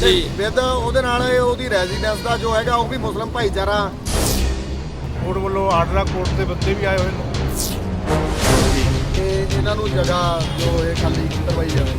ਤੇ। ਵਿਦ ਉਹਦੇ ਨਾਲ ਇਹ ਉਹਦੀ ਰੈਜ਼ੀਡੈਂਸ ਦਾ ਜੋ ਹੈਗਾ ਉਹ ਵੀ ਮੁਸਲਮ ਭਾਈਚਾਰਾ। ਕੋਰਟ ਵੱਲੋਂ ਆਰਡਰ ਕੋਰਟ ਦੇ ਬੰਦੇ ਵੀ ਆਏ ਹੋਏ ਨੇ। ਤੇ ਇਹਨਾਂ ਨੂੰ ਜਗ੍ਹਾ ਜੋ ਇਹ ਖਾਲੀ ਕਰਵਾਈ ਜਾਵੇ।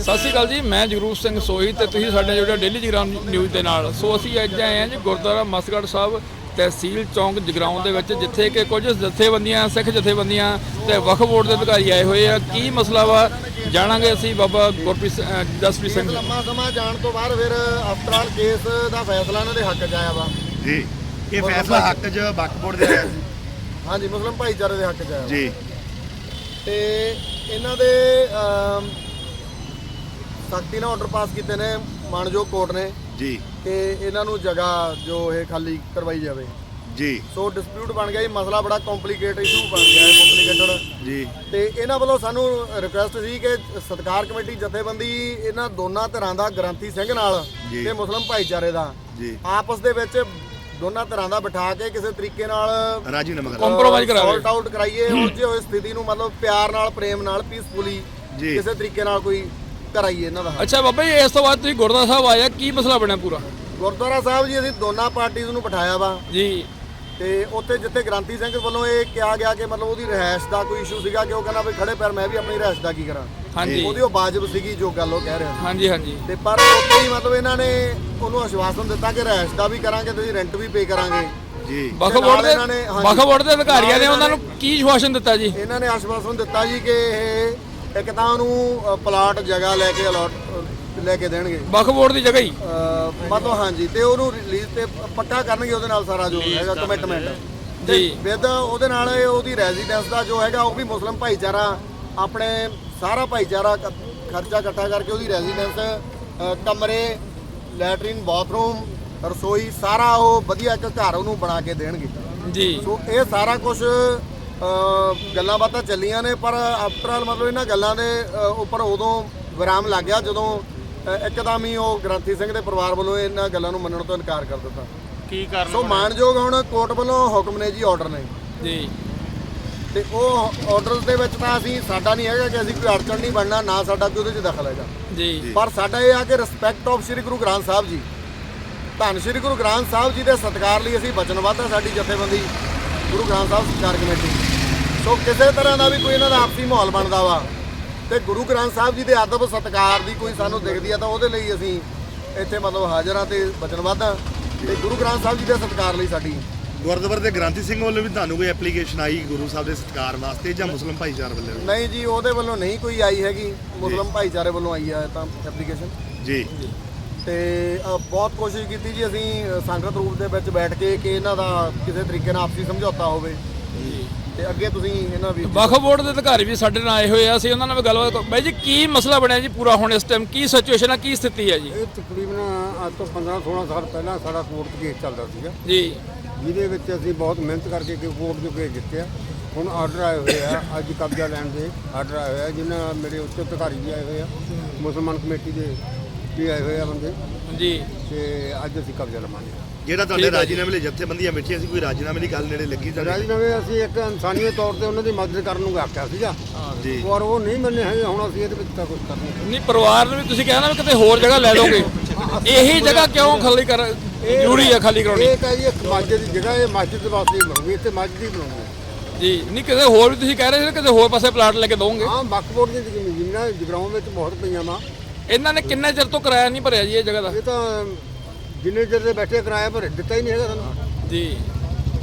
ਸਤਿ ਸ਼੍ਰੀ ਅਕਾਲ ਜੀ ਮੈਂ ਜਗਰੂਪ ਸਿੰਘ ਸੋਹੀ ਤੇ ਤੁਸੀਂ ਸਾਡੇ ਜਿਹੜਾ ਡੇਲੀ ਜਗਰਾਉਂ ਨਿਊਜ਼ ਦੇ ਨਾਲ। ਸੋ ਅਸੀਂ ਅੱਜ ਆਏ ਹਾਂ ਜੀ ਗੁਰਦੁਆਰਾ ਮਸਗੜ ਸਾਹਿਬ ਤਹਿਸੀਲ ਚੌਂਕ ਜਗਰਾਉਂ ਦੇ ਵਿੱਚ ਜਿੱਥੇ ਕਿ ਕੁਝ ਜਥੇਬੰਦੀਆਂ ਸਿੱਖ ਜਥੇਬੰਦੀਆਂ ਤੇ ਵਕਫ ਬੋਰਡ ਦੇ ਅਧਿਕਾਰੀ ਆਏ ਹੋਏ ਆ। ਕੀ ਮਸਲਾ ਵਾ? ਜਾਣਾਂਗੇ ਅਸੀਂ ਬਾਬਾ ਗੁਰਪ੍ਰੀਤ ਜਸਪ੍ਰੀਤ ਸਿੰਘ ਲੰਮਾ ਸਮਾਂ ਜਾਣ ਤੋਂ ਬਾਅਦ ਫਿਰ ਅਫਟਰ ਆਲ ਕੇਸ ਦਾ ਫੈਸਲਾ ਇਹਨਾਂ ਦੇ ਹੱਕ 'ਚ ਆਇਆ ਵਾ। ਜੀ। ਇਹ ਫੈਸਲਾ ਹੱਕ 'ਚ ਵਕਫ ਬੋਰਡ ਦੇ ਆਇਆ ਜੀ। ਹਾਂਜੀ ਮੁਸਲਮ ਭਾਈਚਾਰੇ ਦੇ ਹੱਕ 'ਚ ਆਇਆ। ਜੀ। ਤੇ ਇਹਨਾਂ ਦੇ ਸਖਤੀ ਨਾਲ ਆਰਡਰ ਪਾਸ ਕੀਤੇ ਨੇ ਮਾਨਯੋਗ ਕੋਰਟ ਨੇ। ਜੀ। ਕਿ ਇਹਨਾਂ ਨੂੰ ਜਗ੍ਹਾ ਜੋ ਇਹ ਖਾਲੀ ਕਰਵਾਈ ਜਾਵੇ। ਜੀ ਸੋ ਡਿਸਪਿਊਟ ਬਣ ਗਿਆ ਜੀ ਮਸਲਾ ਬੜਾ ਕੰਪਲਿਕੇਟ ਇਸ਼ੂ ਬਣ ਗਿਆ ਹੈ ਕੰਪਲਿਕੇਟਡ ਜੀ ਤੇ ਇਹਨਾਂ ਵੱਲੋਂ ਸਾਨੂੰ ਰਿਕੁਐਸਟ ਸੀ ਕਿ ਸਤਕਾਰ ਕਮੇਟੀ ਜਥੇਬੰਦੀ ਇਹਨਾਂ ਦੋਨਾਂ ਧਿਰਾਂ ਦਾ ਗ੍ਰੰਥੀ ਸਿੰਘ ਨਾਲ। ਤੇ ਮੁਸਲਮ ਭਾਈਚਾਰੇ ਦਾ ਜੀ ਆਪਸ ਦੇ ਵਿੱਚ ਦੋਨਾਂ ਧਿਰਾਂ ਦਾ ਬਿਠਾ ਕੇ ਕਿਸੇ ਤਰੀਕੇ ਨਾਲ ਰਾਜੀਨਾਮਾ ਕਰਾ Compromise ਕਰਾਵੇ। ਸੌਲਟ ਆਊਟ ਕਰਾਈਏ ਉਲਝੇ ਹੋਏ ਸਥਿਤੀ ਨੂੰ ਮਤਲਬ ਪਿਆਰ ਨਾਲ ਪ੍ਰੇਮ ਨਾਲ ਪੀਸਫੁਲੀ। ਕਿਸੇ ਤਰੀਕੇ ਨਾਲ ਕੋਈ ਕਰਾਈਏ ਇਹਨਾਂ ਦਾ। ਅੱਛਾ ਬਾਬਾ ਜੀ ਇਸ ਤੋਂ ਬਾਅਦ ਤੁਸੀਂ ਗੁਰਦੁਆਰਾ ਸਾਹਿਬ ਆਇਆ ਕੀ ਮਸਲਾ ਬਣਿਆ ਪੂਰਾ ਗੁਰਦੁਆਰਾ ਸਾਹਿਬ ਜੀ ਅਸੀਂ ਦੋਨਾਂ ਪਾਰਟੀਆਂ ਨੂੰ ਬਿਠਾਇਆ ਵਾ ਜੀ ਤੇ ਉੱਥੇ ਜਿੱਥੇ ਗ੍ਰਾਂਤੀ ਸਿੰਘ ਵੱਲੋਂ ਇਹ ਕਿਹਾ ਗਿਆ ਕਿ ਮਤਲਬ ਉਹਦੀ ਰਹਿائش ਦਾ ਕੋਈ ਇਸ਼ੂ ਸੀਗਾ ਕਿ ਉਹ ਕਹਿੰਦਾ ਵੀ ਖੜੇ ਪੈਰ ਮੈਂ ਵੀ ਆਪਣੀ ਰਹਿائش ਦਾ ਕੀ ਕਰਾਂ। ਹਾਂਜੀ। ਉਹਦੀ ਉਹ ਬਾਜਬ ਸੀਗੀ ਜੋ ਗੱਲ ਉਹ ਕਹਿ ਰਿਹਾ ਸੀ। ਹਾਂਜੀ ਹਾਂਜੀ। ਤੇ ਪਰ ਉੱਥੇ ਹੀ ਮਤਲਬ ਇਹਨਾਂ ਨੇ ਉਹਨੂੰ ਆਸ਼ਵਾਸਨ ਦਿੱਤਾ ਕਿ ਰਹਿائش ਦਾ ਵੀ ਕਰਾਂਗੇ ਤੁਸੀਂ ਰੈਂਟ ਵੀ ਪੇ ਕਰਾਂਗੇ। ਜੀ। ਬਖਵੋੜ ਦੇ ਬਖਵੋੜ ਦੇ ਅਧਿਕਾਰੀਆਂ ਨੇ ਉਹਨਾਂ ਨੂੰ ਕੀ ਆਸ਼ਵਾਸਨ ਦਿੱਤਾ ਜੀ? ਇਹਨਾਂ ਨੇ ਆਸ਼ਵਾਸਨ ਦਿੱਤਾ ਜੀ ਕਿ ਇਹ ਇੱਕ ਤਾਂ ਉਹਨੂੰ ਪਲਾਟ ਜਗ੍ਹਾ ਲੈ ਕੇ ਅਲੋਟ ਲੈ ਕੇ ਦੇਣਗੇ। ਵਕਫ ਬੋਰਡ ਦੀ ਜਗ੍ਹਾ ਹੀ। ਅ, ਮਤਲਬ ਹਾਂਜੀ ਤੇ ਉਹਨੂੰ ਰਿਲੀਜ਼ ਤੇ ਪੱਕਾ ਕਰਨਗੇ ਉਹਦੇ ਨਾਲ ਸਾਰਾ ਜੋ ਹੈਗਾ ਕਮਿਟਮੈਂਟ ਜੀ। ਵਿਦ ਉਹਦੇ ਨਾਲ ਇਹ ਉਹਦੀ ਰੈਜ਼ੀਡੈਂਸ ਦਾ ਜੋ ਹੈਗਾ ਉਹ ਵੀ ਮੁਸਲਮ ਭਾਈਚਾਰਾ ਆਪਣੇ ਸਾਰਾ ਭਾਈਚਾਰਾ ਕ- ਖਰਚਾ ਇਕੱਠਾ ਕਰਕੇ ਉਹਦੀ ਰੈਜ਼ੀਡੈਂਸ ਕਮਰੇ ਲੈਟਰਿਨ ਬਾਥਰੂਮ ਰਸੋਈ ਸਾਰਾ ਉਹ ਵਧੀਆ ਇੱਕ ਘਰ ਉਹਨੂੰ ਬਣਾ ਕੇ ਦੇਣਗੇ। ਜੀ। ਸੋ ਇਹ ਸਾਰਾ ਕੁਝ ਗੱਲਾਂ ਬਾਤਾਂ ਚੱਲੀਆਂ ਨੇ ਪਰ ਆਫਟਰ ਆਲ ਮਤਲਬ ਇਹਨਾਂ ਗੱਲਾਂ ਦੇ ਅ, ਉੱਪਰ ਉਦੋਂ ਵਿਰਾਮ ਲੱਗ ਗਿਆ ਜਦੋਂ ਇੱਕਦਮ ਹੀ ਉਹ ਗ੍ਰੰਥੀ ਸਿੰਘ ਦੇ ਪਰਿਵਾਰ ਵੱਲੋਂ ਇਹਨਾਂ ਗੱਲਾਂ ਨੂੰ ਮੰਨਣ ਤੋਂ ਇਨਕਾਰ ਕਰ ਦਿੱਤਾ। ਕੀ ਕਾਰਨ ਸੋ ਮਾਨਯੋਗ ਹੁਣ ਕੋਰਟ ਵੱਲੋਂ ਹੁਕਮ ਨੇ ਜੀ ਆਰਡਰ ਨੇ। ਜੀ। ਤੇ ਉਹ ਆਰਡਰਸ ਦੇ ਵਿੱਚ ਤਾਂ ਅਸੀਂ ਸਾਡਾ ਨਹੀਂ ਹੈਗਾ ਕਿ ਅਸੀਂ ਕੋਈ ਅੜਚਣ ਨਹੀਂ ਬਣਨਾ ਨਾ ਸਾਡਾ ਕੋਈ ਉਹਦੇ 'ਚ ਦਖਲ ਹੈਗਾ। ਜੀ। ਪਰ ਸਾਡਾ ਇਹ ਆ ਕਿ ਰਿਸਪੈਕਟ ਆਫ ਸ੍ਰੀ ਗੁਰੂ ਗ੍ਰੰਥ ਸਾਹਿਬ ਜੀ। ਧੰਨ ਸ੍ਰੀ ਗੁਰੂ ਗ੍ਰੰਥ ਸਾਹਿਬ ਜੀ ਦੇ ਸਤਿਕਾਰ ਲਈ ਅਸੀਂ ਵਚਨਬੱਧ ਹਾਂ ਸਾਡੀ ਜਥੇਬੰਦੀ ਗੁਰੂ ਗ੍ਰੰਥ ਸਾਹਿਬ ਸਤਿਕਾਰ ਕਮੇਟੀ। ਸੋ ਕਿਸੇ ਤਰ੍ਹਾਂ ਦਾ ਵੀ ਕੋਈ ਇਹਨਾਂ ਦਾ ਆਪਸੀ ਮਾਹੌਲ ਬਣਦਾ ਵਾ ਤੇ ਗੁਰੂ ਗ੍ਰੰਥ ਸਾਹਿਬ ਜੀ ਦੇ ਅਦਬ ਸਤਿਕਾਰ ਦੀ ਕੋਈ ਸਾਨੂੰ ਦਿਖਦੀ ਆ ਤਾਂ ਉਹਦੇ ਲਈ ਅਸੀਂ ਇੱਥੇ ਮਤਲਬ ਹਾਜ਼ਰ ਹਾਂ ਤੇ ਵਚਨਬੱਧ ਹਾਂ ਤੇ ਗੁਰੂ ਗ੍ਰੰਥ ਸਾਹਿਬ ਜੀ ਦੇ ਸਤਿਕਾਰ ਲਈ ਸਾਡੀ ਗੁਰਦੁਆਰੇ ਦੇ ਗ੍ਰਾਂਤੀ ਸਿੰਘ ਵੱਲੋਂ ਵੀ ਤੁਹਾਨੂੰ ਕੋਈ ਐਪਲੀਕੇਸ਼ਨ ਆਈ ਗੁਰੂ ਸਾਹਿਬ ਦੇ ਸਤਿਕਾਰ ਵਾਸਤੇ ਜਾਂ ਮੁਸਲਮ ਭਾਈਚਾਰੇ ਵੱਲੋਂ? ਨਹੀਂ ਜੀ ਉਹਦੇ ਵੱਲੋਂ ਨਹੀਂ ਕੋਈ ਆਈ ਹੈਗੀ। ਮੁਸਲਮ ਭਾਈਚਾਰੇ ਵੱਲੋਂ ਆਈ ਆ ਤਾਂ ਐਪਲੀਕੇਸ਼ਨ ਜੀ। ਤੇ ਬਹੁਤ ਕੋਸ਼ਿਸ਼ ਕੀਤੀ ਜੀ ਅਸੀਂ ਸੰਗਤ ਰੂਪ ਦੇ ਵਿੱਚ ਬੈਠ ਕੇ ਕਿ ਇਹਨਾਂ ਦਾ ਕਿਸੇ ਤਰੀਕੇ ਨਾਲ ਆਪਸੀ ਸਮਝੌਤਾ ਹੋਵੇ। ਤੇ ਅੱਗੇ ਤੁਸੀਂ ਇਹਨਾਂ ਵੀ ਵਕਫ ਬੋਰਡ ਦੇ ਅਧਿਕਾਰੀ ਵੀ ਸਾਡੇ ਨਾਲ ਆਏ ਹੋਏ ਆ ਅਸੀਂ ਉਹਨਾਂ ਨਾਲ ਵੀ ਗੱਲਬਾਤ ਬਾਈ ਜੀ ਕੀ ਮਸਲਾ ਬਣਿਆ ਜੀ ਪੂਰਾ ਹੁਣ ਇਸ ਟਾਈਮ ਕੀ ਸਿਚੁਏਸ਼ਨ ਆ ਕੀ ਸਥਿਤੀ ਹੈ ਜੀ? ਇਹ ਤਕਰੀਬਨ ਅੱਜ ਤੋਂ 15 16 ਸਾਲ ਪਹਿਲਾਂ ਸਾਡਾ ਕੋਰਟ ਕੇਸ ਚੱਲਦਾ ਸੀਗਾ। ਜੀ। ਜਿਹਦੇ ਵਿੱਚ ਅਸੀਂ ਬਹੁਤ ਮਿਹਨਤ ਕਰਕੇ ਕਿ ਕੋਰਟ ਦੇ ਕੇਸ ਜਿੱਤਿਆ। ਹੁਣ ਆਰਡਰ ਆਏ ਹੋਏ ਆ ਅੱਜ ਕਬਜ਼ਾ ਲੈਣ ਦੇ ਆਰਡਰ ਆਏ ਹੋਏ ਆ ਜਿਨ੍ਹਾਂ ਮੇਰੇ ਉੱਚ ਅਧਿਕਾਰੀ ਵੀ ਆਏ ਹੋਏ ਆ ਮੁਸਲਮਾਨ ਕਮੇਟੀ ਦੇ ਵੀ ਆਏ ਹੋਏ ਆ ਬੰਦੇ। ਜੀ ਤੇ ਅੱਜ ਅਸੀਂ ਕਬਜ਼ਾ ਲਵਾਂਗੇ। ਜਿਹੜਾ ਤੁਹਾਡੇ ਰਾਜੀਨਾਮੇ ਲਈ ਜਥੇਬੰਦੀਆਂ ਬੈਠੀਆਂ ਸੀ ਕੋਈ ਰਾਜੀਨਾਮੇ ਦੀ ਗੱਲ ਨੇੜੇ ਲੱਗੀ ਤੁਹਾਡੇ? ਰਾਜਨਾਮੇ ਅਸੀਂ ਇੱਕ ਇਨਸਾਨੀਅਤ ਤੌਰ ਤੇ ਉਹਨਾਂ ਦੀ ਮਦਦ ਕਰਨ ਨੂੰ ਆਖਿਆ ਸੀਗਾ। ਜੀ। ਪਰ ਉਹ ਨਹੀਂ ਮੰਨੇ ਹੈਗੇ ਹੁਣ ਅਸੀਂ ਇਹਦੇ ਵਿੱਚ ਤਾਂ ਕੁਝ ਕਰਨਾ ਨਹੀਂ ਪਰਿਵਾਰ ਨੂੰ ਵੀ ਤੁਸੀਂ ਕਹਿਣਾ ਵੀ ਕਿਤੇ ਹੋਰ ਜਗ੍ਹਾ ਲੈ ਲਓਗੇ। ਇਹੀ ਜਗ੍ਹਾ ਕਿਉਂ ਖਾਲੀ ਕਰ ਜ਼ਰੂਰੀ ਹੈ ਖਾਲੀ ਕਰਾਉਣੀ? ਇਹ ਤਾਂ ਜੀ ਇੱਕ ਮਸਜਿਦ ਦੀ ਜਗ੍ਹਾ ਇਹ ਮਸਜਿਦ ਵਾਸਤੇ ਹੀ ਬਣੂਗੀ ਇੱਥੇ ਮਸਜਿਦ ਹੀ ਬਣੂਗੀ। ਜੀ ਨਹੀਂ ਕਿਤੇ ਹੋਰ ਵੀ ਤੁਸੀਂ ਕਹਿ ਰਹੇ ਸੀ ਨਾ ਕਿਤੇ ਹੋਰ ਪਾਸੇ ਪਲਾਟ ਲੈ ਕੇ ਦੋਗੇ ਹਾਂ ਵਕਫ ਬੋਰਡ ਦੀਆਂ ਜ਼ਮੀਨਾਂ ਜਗਰਾਉਂ ਵਿੱਚ ਬਹੁਤ ਪਈਆਂ ਵਾ। ਇਹਨਾਂ ਨੇ ਕਿੰਨੇ ਚਿਰ ਤੋਂ ਕਿਰਾਇਆ ਨਹੀਂ ਭਰਿਆ ਜੀ ਇਹ ਜਗ੍ਹਾ ਦਾ? ਇਹ ਤਾਂ ਜਿੰਨੇ ਚਿਰ ਦੇ ਬੈਠੇ ਕਿਰਾਇਆ ਭਰੇ ਦਿੱਤਾ ਹੀ ਨਹੀਂ ਹੈਗਾ ਸਾਨੂੰ। ਜੀ।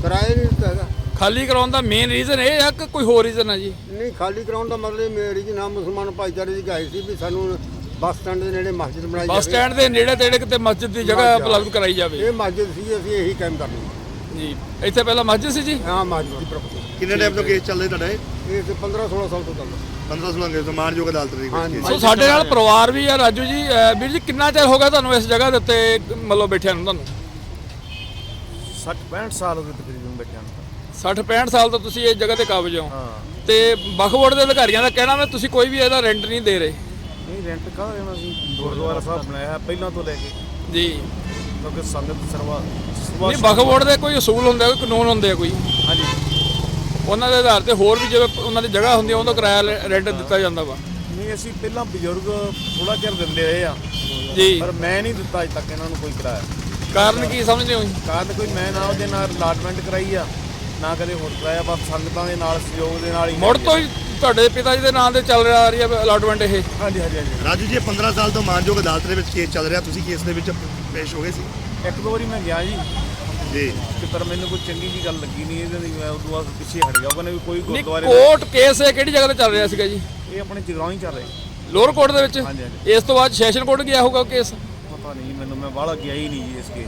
ਕਿਰਾਇਆ ਹੀ ਨਹੀਂ ਦਿੱਤਾ ਹੈਗਾ। ਖਾਲੀ ਕਰਾਉਣ ਦਾ ਮੇਨ ਰੀਜ਼ਨ ਇਹ ਆ ਕਿ ਕੋਈ ਹੋਰ ਰੀਜ਼ਨ ਹੈ ਜੀ? ਨਹੀਂ ਖਾਲੀ ਕਰਾਉਣ ਦਾ ਮਤਲਬ ਮੇਰੀ ਜੀ ਨਾਮ ਮੁਸਲਮਾਨ ਭਾਈਚਾਰੇ ਦੀ ਗਾਈ ਸੀ ਵੀ ਸਾਨੂੰ ਬੱਸ ਸਟੈਂਡ ਦੇ ਨੇੜੇ ਮਸਜਿਦ ਬਣਾਈ ਬੱਸ ਸਟੈਂਡ ਦੇ ਨੇੜੇ ਤੇੜੇ ਕਿਤੇ ਮਸਜਿਦ ਦੀ ਜਗ੍ਹਾ ਉਪਲਬਧ ਕਰਾਈ ਜਾਵੇ। ਇਹ ਮਸਜਿਦ ਸੀ ਅਸੀਂ ਇਹੀ ਕਾਇਮ ਕਰਨੀ। ਜੀ। ਇੱਥੇ ਪਹਿਲਾਂ ਮਸਜਿਦ ਸੀ ਜੀ? ਹਾਂ ਮਸਜਿਦ ਦੀ ਪ੍ਰੋਪਰਟੀ। ਕਿੰਨੇ ਟਾਈਮ ਤੋਂ ਕੇਸ ਚੱਲਦੇ ਤੁਹਾਡਾ? ਇਹ ਇਹ ਤੇ 15 16 ਸਾਲ ਤੋਂ ਚੱਲਦਾ 15 16 ਕੇਸ ਤੋਂ ਮਾਨਯੋਗ ਅਦਾਲਤ ਦੀ ਹਾਂਜੀ। ਕੇਸ ਸੋ ਸਾਡੇ ਨਾਲ ਪਰਿਵਾਰ ਵੀ ਆ ਰਾਜੂ ਜੀ। ਅਹ ਵੀਰ ਜੀ ਕਿੰਨਾ ਚਿਰ ਹੋ ਗਿਆ ਤੁਹਾਨੂੰ ਇਸ ਜਗ੍ਹਾ ਦੇ ਉੱਤੇ ਮਤਲਬ ਬੈਠਿਆਂ ਨੂੰ ਤੁਹਾਨੂੰ? 60 65 ਸਾਲ ਹੋ ਗਏ ਤਕਰੀਬਨ ਬੱਚਿਆਂ ਨੂੰ। 60 65 ਸਾਲ ਤੋਂ ਤੁਸੀਂ ਇਸ ਜਗ੍ਹਾ ਤੇ ਕਾਬਜ ਹੋ। ਹਾਂ। ਤੇ ਬਖਵੜ ਦੇ ਅਧਿਕਾਰੀਆਂ ਦਾ ਕਹਿਣਾ ਵੀ ਤੁਸੀਂ ਕੋਈ ਵੀ ਇਹਦਾ ਰੈਂਟ ਨਹੀਂ ਦੇ ਰਹੇ। ਨਹੀਂ ਰੈਂਟ ਕਾਹਦਾ ਦੇਣਾ ਸੀ? ਗੁਰਦੁਆਰਾ ਸਾਹਿਬ ਬਣਾਇਆ ਹੈ ਪਹਿਲਾਂ ਤੋਂ ਲੈ ਕੇ। ਜੀ। ਕਿਉਂਕਿ ਸੰਗਤ ਸਰਵਾ ਨਹੀਂ ਬਖਵੜ ਦੇ ਕੋਈ ਅਸੂਲ ਹੁੰਦੇ ਆ ਕੋਈ ਕਾਨੂੰਨ ਹੁੰਦੇ ਆ ਕੋਈ? ਹਾਂਜੀ। ਉਹਨਾਂ ਦੇ ਆਧਾਰ ਤੇ ਹੋਰ ਵੀ ਜਿਵੇਂ ਉਹਨਾਂ ਦੀ ਜਗ੍ਹਾ ਹੁੰਦੀ ਆ ਉਹਦਾ ਕਿਰਾਇਆ ਰੈਂਟ ਦਿੱਤਾ ਜਾਂਦਾ ਵਾ। ਨਹੀਂ ਅਸੀਂ ਪਹਿਲਾਂ ਬਜ਼ੁਰਗ ਥੋੜਾ ਚਿਰ ਦਿੰਦੇ ਰਹੇ ਆ। ਜੀ। ਪਰ ਮੈਂ ਨਹੀਂ ਦਿੱਤਾ ਅਜੇ ਤੱਕ ਇਹਨਾਂ ਨੂੰ ਕੋਈ ਕਿਰਾਇਆ। ਕਾਰਨ ਕੀ ਸਮਝਦੇ ਹੋ ਕਾਰਨ ਕੋਈ ਮੈਂ ਨਾ ਉਹਦੇ ਨਾਲ ਅਲਾਟਮੈਂਟ ਕਰਾਈ ਆ ਨਾ ਕਦੇ ਹੋਰ ਕਰਾਇਆ ਬਸ ਸੰਗਤਾਂ ਦੇ ਨਾਲ ਸਹਿਯੋਗ ਦੇ ਨਾਲ ਹੀ ਮੁੜ ਤੋਂ ਹੀ ਤੁਹਾਡੇ ਪਿਤਾ ਜੀ ਦੇ ਨਾਂ ਤੇ ਚੱਲ ਰਿਹਾ ਆ ਰਹੀ ਹੈ ਅਲਾਟਮੈਂਟ ਇਹ। ਹਾਂਜੀ ਹਾਂਜੀ ਹਾਂਜੀ। ਰਾਜੂ ਜੀ ਇਹ 15 ਸਾਲ ਤੋਂ ਮਾਨਯੋਗ ਅਦਾਲਤ ਦੇ ਵਿੱਚ ਕੇਸ ਚੱਲ ਰਿਹਾ ਤੁਸੀਂ ਕੇਸ ਦੇ ਵਿੱਚ ਪੇਸ਼ ਹੋ ਗਏ ਸੀ? ਇੱਕ ਦੋ ਵਾਰੀ ਮੈਂ ਗਿਆ ਜੀ। ਜੀ। ਪਰ ਮੈਨੂੰ ਕੋਈ ਚੰਗੀ ਜੀ ਗੱਲ ਲੱਗੀ ਨਹੀਂ ਇਹਦੇ ਲਈ ਮੈਂ ਉਦੋਂ ਬਾਅਦ ਪਿੱਛੇ ਹਟ ਗਿਆ। ਉਹ ਕਹਿੰਦੇ ਵੀ ਕੋਈ ਨਹੀਂ ਗੁਰਦੁਆਰੇ ਕੋਰਟ ਕੇਸ ਇਹ ਕਿਹੜੀ ਜਗ੍ਹਾ ਤੇ ਚੱਲ ਰਿਹਾ ਸੀਗਾ ਜੀ? ਇਹ ਆਪਣੇ ਜਗਰਾਉਂ ਹੀ ਚੱਲ ਰਹੇ। ਲੋਅਰ ਕੋਰਟ ਦੇ ਵਿੱਚ? ਹਾਂਜੀ, ਹਾਂਜੀ। ਇਸ ਤੋਂ ਬਾਅਦ ਸੈਸ਼ਨ ਕੋਰਟ ਗਿਆ ਹੋਊਗਾ ਕੇਸ ਪਤਾ ਨਹੀਂ ਜੀ, ਮੈਨੂੰ ਮੈਂ ਬਾਹਲਾ ਗਿਆ ਹੀ ਨਹੀਂ ਜੀ ਇਸ ਕੇ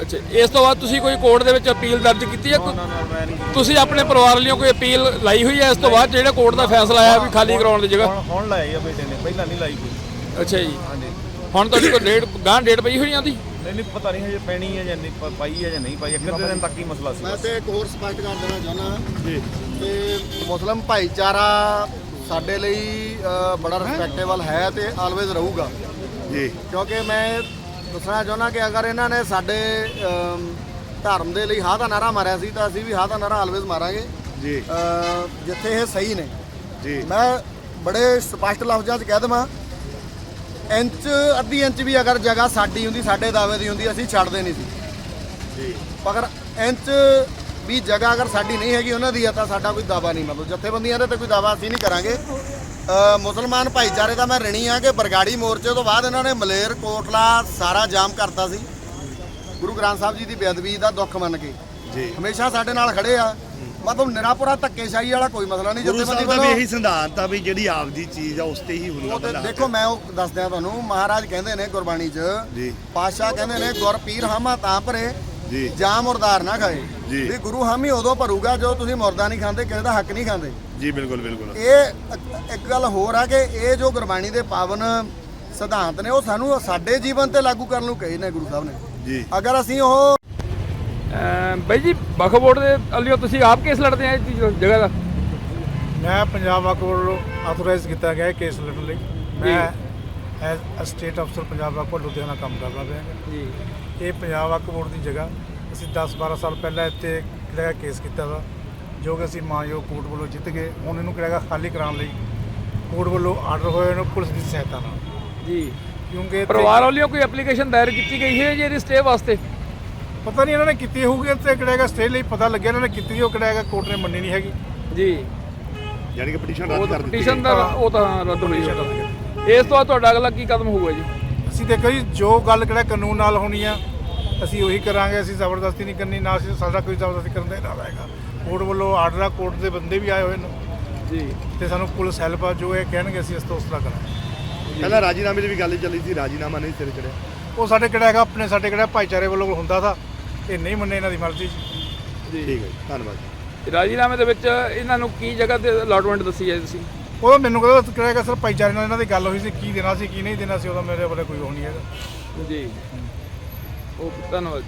ਅੱਛਾ ਇਸ ਤੋਂ ਬਾਅਦ ਤੁਸੀਂ ਕੋਈ ਕੋਰਟ ਦੇ ਵਿੱਚ ਅਪੀਲ ਦਰਜ ਕੀਤੀ ਹੈ? ਨਾ ਨਾ ਨਾ ਮੈਂ ਨਹੀਂ ਤੁਸੀਂ ਆਪਣੇ ਪਰਿਵਾਰ ਲਈ ਕੋਈ ਅਪੀਲ ਲਾਈ ਹੋਈ ਹੈ ਇਸ ਤੋਂ ਬਾਅਦ ਜਿਹੜਾ ਕੋਰਟ ਦਾ ਫੈਸਲਾ ਆਇਆ ਵੀ ਖਾਲੀ ਕਰਾਉਣ ਦੀ ਜਗ੍ਹਾ? ਹੁਣ ਹੁਣ ਲਾਈ ਆ ਬੇਟੇ ਨੇ ਪਹਿਲਾਂ ਨਹੀਂ ਲਾਈ ਕੋਈ। ਅੱਛਾ ਜੀ। ਹਾਂਜੀ। ਹੁਣ ਤੁਹਾਡੀ ਕੋਈ ਡੇਟ ਗਾਂ ਡੇਟ ਪਈ ਹੋਈ ਆਂਦੀ ਨਹੀਂ ਨਹੀਂ ਪਤਾ ਨਹੀਂ ਹਜੇ ਪੈਣੀ ਹੈ ਜਾਂ ਨਹੀਂ ਪ- ਪਾਈ ਹੈ ਜਾਂ ਨਹੀਂ ਪਾਈ ਇੱਕ ਅੱਧੇ ਦਿਨ ਤੱਕ ਹੀ ਮਸਲਾ ਸੀ ਮੈਂ ਤੇ ਇੱਕ ਹੋਰ ਸਪਸ਼ਟ ਕਰ ਦੇਣਾ ਚਾਹੁੰਦਾ ਜੀ। ਤੇ ਮੁਸਲਮ ਭਾਈਚਾਰਾ ਸਾਡੇ ਲਈ ਅ, ਬੜਾ ਰਿਸਪੈਕਟੇਬਲ ਹੈ ਤੇ ਆਲਵੇਜ਼ ਰਹੂਗਾ। ਜੀ। ਕਿਉਂਕਿ ਮੈਂ ਦੱਸਣਾ ਚਾਹੁੰਦਾ ਕਿ ਅਗਰ ਇਹਨਾਂ ਨੇ ਸਾਡੇ ਅਮ, ਧਰਮ ਦੇ ਲਈ ਹਾਂ ਦਾ ਨਾਰਾ ਮਾਰਿਆ ਸੀ ਤਾਂ ਅਸੀਂ ਵੀ ਹਾਂ ਦਾ ਨਾਰਾ ਆਲਵੇਜ਼ ਮਾਰਾਂਗੇ। ਜੀ। ਅ, ਜਿੱਥੇ ਇਹ ਸਹੀ ਨੇ। ਜੀ। ਮੈਂ ਬੜੇ ਸਪਸ਼ਟ ਲਫ਼ਜ਼ਾਂ 'ਚ ਕਹਿ ਦਵਾਂ ਇੰਚ ਅੱਧੀ ਇੰਚ ਵੀ ਅਗਰ ਜਗ੍ਹਾ ਸਾਡੀ ਹੁੰਦੀ ਸਾਡੇ ਦਾਅਵੇ ਦੀ ਹੁੰਦੀ ਅਸੀਂ ਛੱਡਦੇ ਨਹੀਂ ਸੀ। ਜੀ। ਅਗਰ ਇੰਚ ਵੀ ਜਗ੍ਹਾ ਅਗਰ ਸਾਡੀ ਨਹੀਂ ਹੈਗੀ ਉਹਨਾਂ ਦੀ ਆ ਤਾਂ ਸਾਡਾ ਕੋਈ ਦਾਵਾ ਨਹੀਂ ਮਤਲਬ ਜਥੇਬੰਦੀਆਂ ਦੇ ਤੇ ਕੋਈ ਦਾਵਾ ਅਸੀਂ ਨਹੀਂ ਕਰਾਂਗੇ। ਮੁਸਲਮਾਨ ਭਾਈਚਾਰੇ ਦਾ ਮੈਂ ਰਣੀ ਆ ਕਿ ਬਰਗਾੜੀ ਮੋਰਚੇ ਤੋਂ ਬਾਅਦ ਇਹਨਾਂ ਨੇ ਮਲੇਰ ਕੋਟਲਾ ਸਾਰਾ ਜਾਮ ਕਰਤਾ ਸੀ। ਗੁਰੂ ਗ੍ਰੰਥ ਸਾਹਿਬ ਜੀ ਦੀ ਬੇਅਦਬੀ ਦਾ ਦੁੱਖ ਮੰਨ ਕੇ। ਜੀ। ਹਮੇਸ਼ਾ ਸਾਡੇ ਨਾਲ ਖੜੇ ਆ। ਮਤਲਬ ਨਿਰਾਪੁਰਾ ਧੱਕੇਸ਼ਾਹੀ ਵਾਲਾ ਕੋਈ ਮਸਲਾ ਨਹੀਂ ਗੁਰੂ ਸਾਹਿਬ ਦਾ ਵੀ ਇਹੀ ਸਿਧਾਂਤ ਆ ਵੀ ਜਿਹੜੀ ਆਪਦੀ ਚੀਜ਼ ਆ ਉਸ ਤੇ ਹੀ ਤੇ ਬੰਦਾ ਦੇਖੋ ਮੈਂ ਉਹ ਦੱਸਦਿਆਂ ਤੁਹਾਨੂੰ ਮਹਾਰਾਜ ਕਹਿੰਦੇ ਨੇ ਗੁਰਬਾਣੀ 'ਚ ਜੀ। ਪਾਤਸ਼ਾਹ ਕਹਿੰਦੇ ਨੇ ਗੁਰ ਪੀਰ ਹਾਮਾ ਤਾਂ ਭਰੇ ਜੀ। ਜਾਂ ਮੁਰਦਾਰ ਨਾ ਖਾਏ। ਜੀ। ਵੀ ਗੁਰੂ ਹਾਮੀ ਉਦੋਂ ਭਰੂਗਾ ਜੋ ਤੁਸੀਂ ਮੁਰਦਾ ਨਹੀਂ ਖਾਂਦੇ ਕਿਸੇ ਦਾ ਹੱਕ ਨਹੀਂ ਖਾਂਦੇ। ਜੀ ਬਿਲਕੁਲ ਬਿਲਕੁਲ। ਇਹ ਇੱਕ ਗੱਲ ਹੋਰ ਆ ਕਿ ਇਹ ਜੋ ਗੁਰਬਾਣੀ ਦੇ ਪਾਵਨ ਸਿਧਾਂਤ ਨੇ ਉਹ ਸਾਨੂੰ ਸਾਡੇ ਜੀਵਨ ਤੇ ਲਾਗੂ ਕਰਨ ਨੂੰ ਕਹੇ ਨੇ ਗੁਰੂ ਸਾਹਿਬ ਨੇ। ਜੀ। ਅਗਰ ਅਸੀਂ ਉਹ ਬਾਈ ਜੀ ਬੋਰਡ ਦੇ ਅਲਿਓ ਤੁਸੀਂ ਆਪ ਕੇਸ ਲੜਦੇ ਆ ਇਸ ਜਗ੍ਹਾ ਦਾ? ਮੈਂ ਪੰਜਾਬ ਵੱਲੋਂ ਆਥੋਰਾਈਜ਼ ਕੀਤਾ ਗਿਆ ਹੈ ਕੇਸ ਲੜਨ ਲਈ। ਮੈਂ ਐਜ਼ ਅ ਸਟੇਟ ਅਫਸਰ ਪੰਜਾਬ ਬੋਰਡ ਲੁਧਿਆਣਾ ਕੰਮ ਕਰਦਾ ਪਿਆ। ਹਾਂ ਜੀ। ਇਹ ਪੰਜਾਬ ਬੋਰਡ ਦੀ ਜਗ੍ਹਾ। ਅਸੀਂ 10-12 ਸਾਲ ਪਹਿਲਾਂ ਇੱਥੇ ਕਿਹੜਾ ਕੇਸ ਕੀਤਾ ਵਾ ਜੋ ਕਿ ਅਸੀਂ ਮਾਨਯੋਗ ਕੋਰਟ ਵੱਲੋਂ ਜਿੱਤ ਗਏ। ਹੁਣ ਇਹਨੂੰ ਕਿਹੜਾ ਖਾਲੀ ਕਰਾਉਣ ਲਈ ਕੋਰਟ ਵੱਲੋਂ ਆਰਡਰ ਹੋਇਆ ਨੂੰ ਪੁਲਿਸ ਦੀ ਸਹਾਇਤਾ ਨਾਲ। ਜੀ। ਕਿਉਂਕਿ ਪਰਿਵਾਰ ਵੱਲੋਂ ਕੋਈ ਐਪਲੀਕੇਸ਼ਨ ਦਾਇਰ ਕੀਤੀ ਗਈ ਹੈ ਜੀ ਇਹਦੀ ਸਟੇ ਵਾਸਤੇ? ਪਤਾ ਨਹੀਂ ਇਹਨਾਂ ਨੇ ਕੀਤੀ ਹੋਊਗੀ ਤੇ ਕਿਹੜਾ ਹੈਗਾ ਸਟੇ ਲਈ ਪਤਾ ਲੱਗਿਆ ਇਹਨਾਂ ਨੇ ਕੀਤੀ ਉਹ ਕਿਹੜਾ ਹੈਗਾ ਕੋਰਟ ਨੇ ਮੰਨੀ ਨਹੀਂ ਹੈਗੀ। ਜੀ। ਯਾਨੀ ਕਿ ਪਟੀਸ਼ਨ ਉਹ ਰੱਦ ਤਾਂ ਕਰ ਦਿੱਤੀ ਪਟੀਸ਼ਨ ਦਾ ਉਹ ਤਾਂ ਰੱਦ ਹੋਈ ਹੈ। ਇਸ ਤੋਂ ਬਾਅਦ ਤੁਹਾਡਾ ਅਗਲਾ ਕੀ ਕਦਮ ਹੋਊਗਾ ਜੀ? ਅਸੀਂ ਦੇਖੋ ਜੀ ਜੋ ਗੱਲ ਕਿਹੜਾ ਕਾਨੂੰਨ ਨਾਲ ਹੋਣੀ ਆ ਅਸੀਂ ਉਹੀ ਕਰਾਂਗੇ ਅਸੀਂ ਜ਼ਬਰਦਸਤੀ ਨਹੀਂ ਕਰਨੀ ਨਾ ਅਸੀਂ ਸਾਡਾ ਕੋਈ ਜ਼ਬਰਦਸਤੀ ਕਰਨ ਦਾ ਇਰਾਦਾ ਹੈਗਾ। ਕੋਰਟ ਵੱਲੋਂ ਆਰਡਰ ਆ ਕੋਰਟ ਦੇ ਬੰਦੇ ਵੀ ਆਏ ਹੋਏ ਨੇ। ਜੀ। ਤੇ ਸਾਨੂੰ ਪੁਲਿਸ ਹੈਲਪ ਆ ਜੋ ਇਹ ਕਹਿਣਗੇ ਅਸੀਂ ਇਸ ਤੋਂ ਉਸ ਤਰ੍ਹਾਂ ਕਰਾਂਗੇ। ਪਹਿਲਾਂ ਰਾਜੀਨਾਮੇ ਦੀ ਵੀ ਗੱਲ ਚੱਲੀ ਸੀ ਰਾਜੀਨਾਮਾ ਨਹੀਂ ਸਿਰ ਚੜਿਆ। ਉਹ ਸਾਡੇ ਕਿਹੜਾ ਹੈਗਾ ਆਪਣੇ ਸਾਡੇ ਕਿਹੜਾ ਭਾਈਚਾਰੇ ਵੱਲੋਂ ਹੁੰਦਾ था ਇਹ ਨਹੀਂ ਮੰਨੇ ਇਹਨਾਂ ਦੀ ਮਰਜ਼ੀ ਸੀ ਠੀਕ ਹੈ ਜੀ ਧੰਨਵਾਦ ਰਾਜੀਨਾਮੇ ਦੇ ਵਿੱਚ ਇਹਨਾਂ ਨੂੰ ਕੀ ਜਗ੍ਹਾ ਤੇ ਅਲਾਟਮੈਂਟ ਦੱਸੀ ਹੈ ਤੁਸੀਂ? ਉਹ ਮੈਨੂੰ ਕਹਿੰਦਾ ਹੈਗਾ ਸਰ ਭਾਈਚਾਰੇ ਨਾਲ ਇਹਨਾਂ ਦੀ ਗੱਲ ਹੋਈ ਸੀ ਕੀ ਦੇਣਾ ਸੀ ਕੀ ਨਹੀਂ ਦੇਣਾ ਸੀ ਉਹਦਾ ਮੇਰੇ ਵੱਲੋਂ ਕੋਈ ਉਹ ਨਹੀਂ ਹੈਗਾ। ਜੀ। ਓਕੇ ਧੰਨਵਾਦ।